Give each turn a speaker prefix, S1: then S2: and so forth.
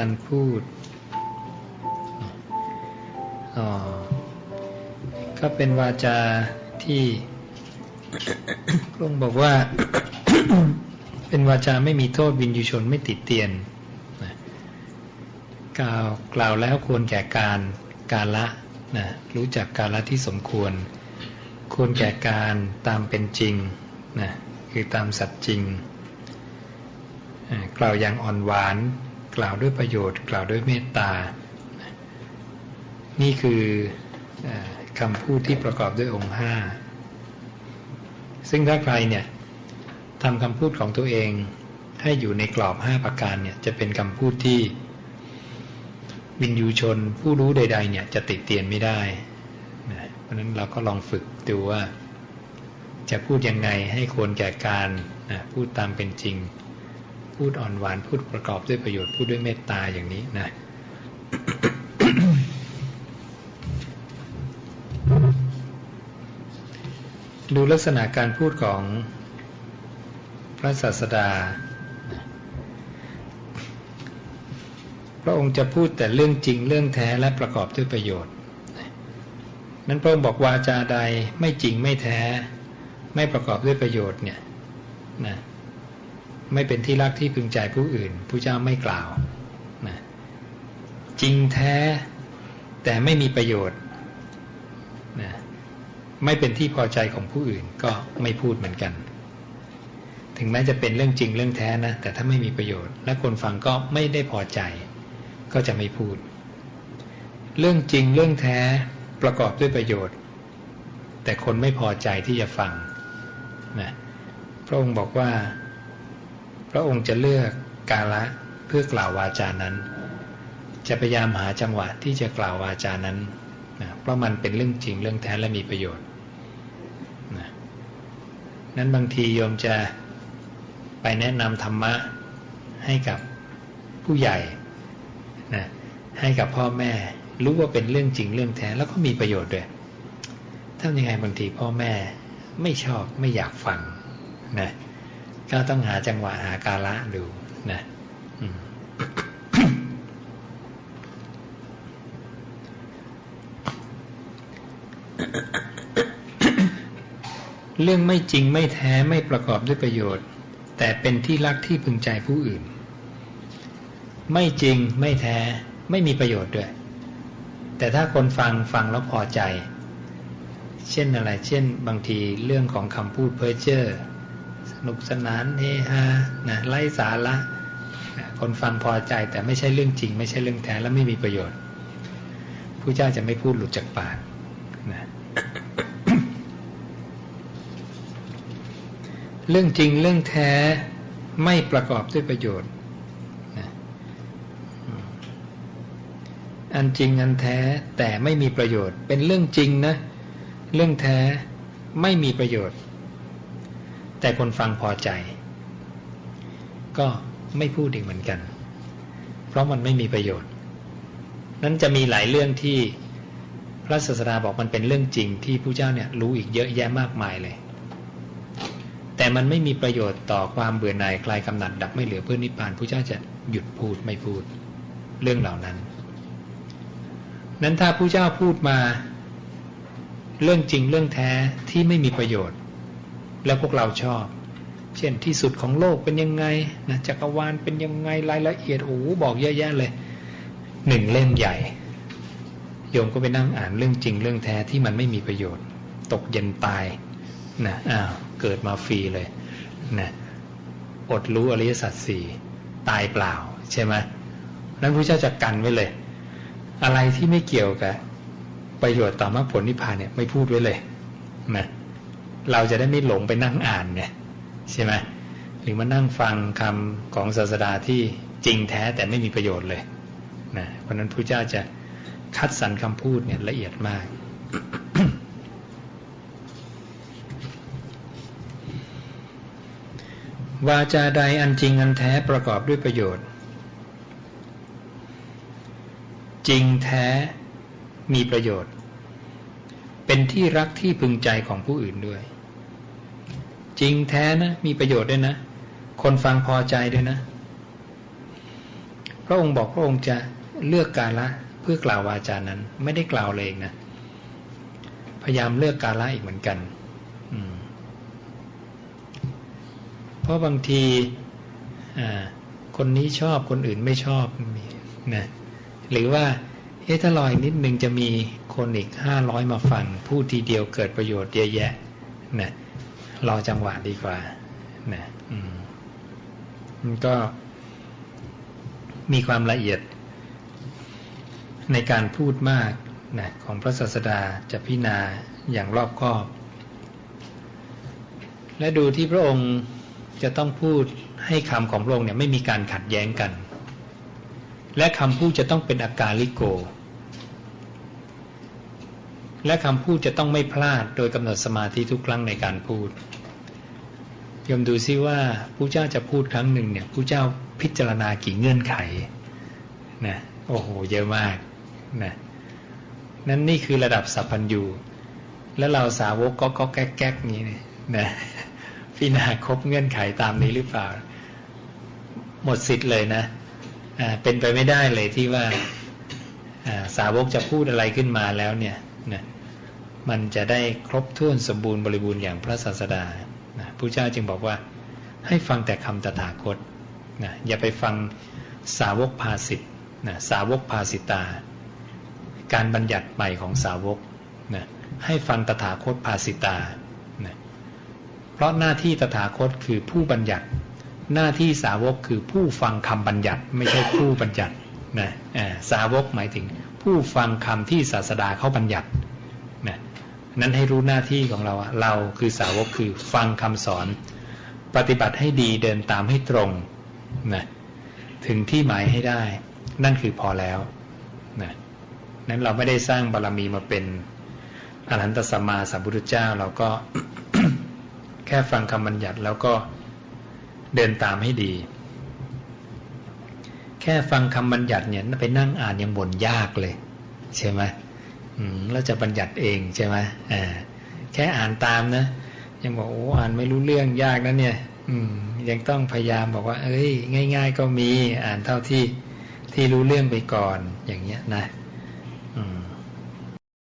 S1: การพูดอ๋อก็เป็นวาจาที่พระองค์บอกว่า เป็นวาจาไม่มีโทษวินยูชนไม่ติดเตียนกล่าวกล่าวแล้วควรแก่การกาละนะรู้จักกาละที่สมควร ควรแก่การตามเป็นจริงนะคือตามสัตย์จริง กล่าวอย่างอ่อนหวาน กล่าวด้วยประโยชน์ กล่าวด้วยเมตตา นี่คืออคำพูดที่ประกอบด้วยองค์ห้าซึ่งถ้าใครเนี่ยทำคำพูดของตัวเองให้อยู่ในกรอบห้าประการเนี่ยจะเป็นคำพูดที่วินยูชนผู้รู้ใด ๆ เนี่ยจะติดเตียนไม่ได้ เพราะนั้นเราก็ลองฝึกดูว่า จะพูดยังไงให้ควรแก่การพูดตามเป็นจริง พูดอ่อนหวานพูดประกอบด้วยประโยชน์พูดด้วยเมตตาอย่างนี้นะดูลักษณะการพูดของพระศาสดา พระองค์จะพูดแต่เรื่องจริงเรื่องแท้และประกอบด้วยประโยชน์ นั้นพระองค์บอกวาจาใดไม่จริงไม่แท้ ไม่ประกอบด้วยประโยชน์เนี่ยนะ ไม่เป็นที่รักที่พึงใจผู้อื่นผู้เจ้าไม่กล่าวนะจริงแท้แต่ไม่มีประโยชน์นะไม่เป็นที่พอใจของผู้อื่นก็ไม่พูดเหมือนกัน ถึงแม้จะเป็นเรื่องจริงเรื่องแท้นะแต่ถ้าไม่มีประโยชน์ และคนฟังก็ไม่ได้พอใจ ก็จะไม่พูด เรื่องจริงเรื่องแท้ประกอบด้วยประโยชน์ แต่คนไม่พอใจที่จะฟังนะพระองค์บอกว่า พระองค์จะเลือกกาละเพื่อกล่าววาจานั้น จะพยายามหาจังหวะที่จะกล่าววาจานั้นนะเพราะมันเป็นเรื่องจริงเรื่องแท้และมีประโยชน์นะนั้นบางทีโยมจะไปแนะนำธรรมะให้กับผู้ใหญ่นะให้กับพ่อแม่ รู้ว่าเป็นเรื่องจริงเรื่องแท้แล้วก็มีประโยชน์ด้วยทำยังไงบางทีพ่อแม่ไม่ชอบไม่อยากฟังนะ ก็ต้องหาจังหวะหากาละดูนะเรื่องไม่จริงไม่แท้ไม่ประกอบด้วยประโยชน์ แต่เป็นที่รักที่พึงใจผู้อื่น ไม่จริงไม่แท้ไม่มีประโยชน์ด้วย แต่ถ้าคนฟังฟังแล้วพอใจ เช่นอะไร เช่น บางทีเรื่องของคำพูดเพ้อเจ้อ สนุกสนานเฮฮานะไร้สาระนะคนฟังพอใจแต่ไม่ใช่เรื่องจริง ไม่ใช่เรื่องแท้และไม่มีประโยชน์ผู้เจ้าจะไม่พูดหลุดจากปากนะเรื่องจริงเรื่องแท้ไม่ประกอบด้วยประโยชน์นะอันจริงอันแท้แต่ไม่มีประโยชน์ เป็นเรื่องจริงนะ เรื่องแท้ไม่มีประโยชน์ แต่คนฟังพอใจ ก็ไม่พูดอีกเหมือนกัน เพราะมันไม่มีประโยชน์ นั้นจะมีหลายเรื่องที่พระศาสดาบอกมันเป็นเรื่องจริงที่ผู้เจ้าเนี่ยรู้อีกเยอะแยะมากมายเลย แต่มันไม่มีประโยชน์ต่อความเบื่อหน่ายคลายกำหนัดดับไม่เหลือเพื่อนิพพานผู้เจ้าจะหยุดพูดไม่พูดเรื่องเหล่านั้น นั้นถ้าผู้เจ้าพูดมา เรื่องจริงเรื่องแท้ที่ไม่มีประโยชน์ แล้วพวกเราชอบ เช่นที่สุดของโลกเป็นยังไงนะจักรวาลเป็นยังไงรายละเอียดโอ้บอกเยอะแยะเลยหนึ่งเล่มใหญ่ โยมก็ไปนั่งอ่านเรื่องจริงเรื่องแท้ที่มันไม่มีประโยชน์ ตกเย็นตายนะอ้าวเกิดมาฟรีเลยนะอดรู้อริยสัจสี่ตายเปล่าใช่ไหมนั้นพระเจ้าจะกันไว้เลย อะไรที่ไม่เกี่ยวกับประโยชน์ต่อมรรคผลนิพพานเนี่ยไม่พูดไว้เลยนะ เราจะได้ไม่หลงไปนั่งอ่านเนี่ยใช่ไหมหรือมานั่งฟังคำของศาสดาที่จริงแท้แต่ไม่มีประโยชน์เลยนะเพราะนั้นพระเจ้าจะคัดสรรคำพูดเนี่ยละเอียดมาก วาจาใดอันจริงอันแท้ประกอบด้วยประโยชน์ จริงแท้มีประโยชน์ เป็นที่รักที่พึงใจของผู้อื่นด้วย จริงแท้นะมีประโยชน์ด้วยนะ คนฟังพอใจด้วยนะ พระองค์บอกพระองค์จะเลือกกาละเพื่อกล่าววาจานั้น ไม่ได้กล่าวเลยนะ พยายามเลือกกาละอีกเหมือนกันเพราะบางทีคนนี้ชอบคนอื่นไม่ชอบนะหรือว่าเอ๊ะถ้ารอยนิดนึงจะมี คนอีกห้าร้อยมาฟัง พูดทีเดียวเกิดประโยชน์เยอะแยะนะรอจังหวะดีกว่านะอืมมันก็มีความละเอียด ในการพูดมากนะของพระศาสดาจะพิจารณาอย่างรอบคอบ และดูที่พระองค์จะต้องพูดให้คำของพระองค์เนี่ยไม่มีการขัดแย้งกัน และคำพูดจะต้องเป็นอาการลิโก และคำพูดจะต้องไม่พลาดโดยกำหนดสมาธิทุกครั้งในการพูดยมดูซิว่าผู้เจ้าจะพูดครั้งหนึ่งเนี่ยผู้เจ้าพิจารณากี่เงื่อนไขนะโอ้โหเยอะมากนะนั่นนี่คือระดับสัพพัญญูแล้วเราสาวกก็ก็แก๊กแก๊กนี้นะพิจารณาครบเงื่อนไขตามนี้หรือเปล่า หมดสิทธิ์เลยนะเป็นไปไม่ได้เลยที่ว่าสาวกจะพูดอะไรขึ้นมาแล้วเนี่ย นะมันจะได้ครบถ้วนสมบูรณ์บริบูรณ์อย่างพระศาสดานะพระเจ้าจึงบอกว่าให้ฟังแต่คำตถาคตนะอย่าไปฟังสาวกภาสิทธ์นะสาวกภาสิตา การบัญญัติใหม่ของสาวกนะให้ฟังตถาคตภาสิตานะเพราะหน้าที่ตถาคตคือผู้บัญญัติ หน้าที่สาวกคือผู้ฟังคำบัญญัติไม่ใช่ผู้บัญญัตินะสาวกหมายถึง ผู้ฟังคำที่ศาสดาเขาบัญญัตินะนั้นให้รู้หน้าที่ของเราเราคือสาวกคือฟังคำสอน ปฏิบัติให้ดีเดินตามให้ตรงนะถึงที่หมายให้ได้ นั่นคือพอแล้วนะนั้นเราไม่ได้สร้างบารรมีมาเป็นอรหันตสัมมาสัมพุทธเจ้า เราก็แค่ฟังคำบัญญัติแล้วก็เดินตามให้ดี แค่ฟังคำบัญญัติเนี่ยไปนั่งอ่านยังบ่นยากเลย ใช่ไหมเราจะบัญญัติเองใช่ไหมแค่อ่านตามนะ ยังบอกโอ้อ่านไม่รู้เรื่องยากนะเนี่ย อืม ยังต้องพยายามบอกว่า เอ้ย ง่าย ๆ ก็มีอ่านเท่าที่ที่รู้เรื่องไปก่อนอย่างเงี้ยนะ อืม